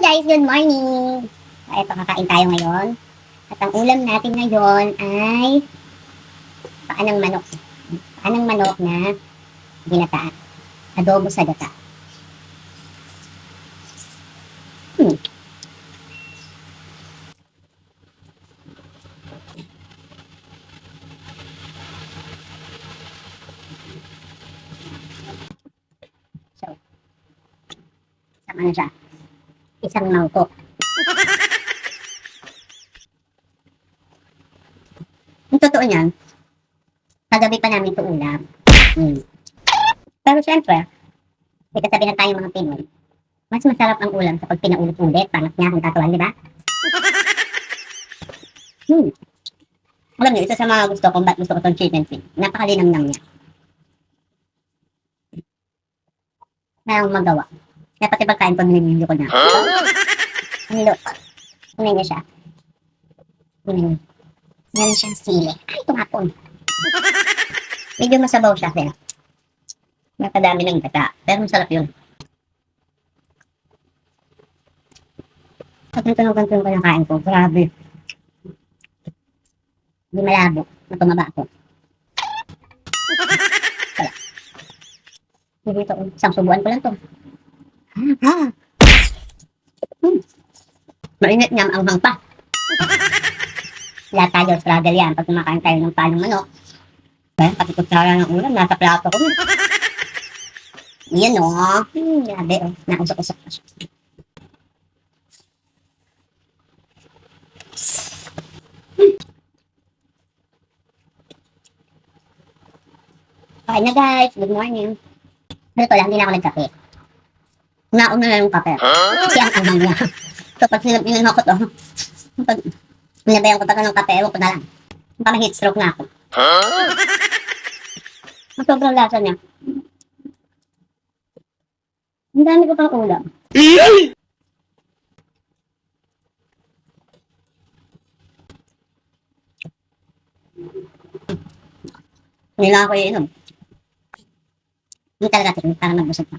guys, good morning! So, eto, kakain tayo ngayon. At ang ulam natin ngayon ay paanang manok. Paanang manok na ginataan. Adobo sa gata. Hmm. So, sama na siya isang mangkok. Yung totoo niyan, kagabi pa namin ito ulam. Hmm. Pero syempre, may kasabihan tayo mga Pinoy, mas masarap ang ulam kapag pinaulit-ulit, pangat niya kung tatuan, di ba? Hmm. Alam niyo, isa sa mga gusto kong, ba't gusto ko itong chicken feet, napakalinamnam niya. Kaya magawa. Kaya pati pagkain ko, binibili ko na. Look. Kunin niya siya. Kunin. Meron siyang sili. Ay, tumapon. Medyo masabaw siya, pero nakadami ng gata. Pero masarap yun. Pag ganito ng ganito yung kinakain ko, grabe. Hindi malabo. Matumaba ako. Wala. Hindi ito. Isang subuan ko lang to. Hmm. Mainit niya ang hang pa. Wala tayo struggle yan pag kumakain tayo ng palong manok. Eh, pati kutsara ng ulam, nasa plato ko. Yan o. Hmm, grabe o. Nausok-usok pa siya. Hmm. Na guys, good morning. Ito lang, hindi na ako nagkape. Nauna na yung kape. Kasi ang anghang niya. So, pag sinabihan ako to, pag sinabayan ko taga ng kape, ewan ko na lang. Baka heat stroke na ako. Ang sobrang lasa niya. Ang dami ko pang ulam. Hindi lang ako iinom. Hindi talaga tingin para magbusog pa.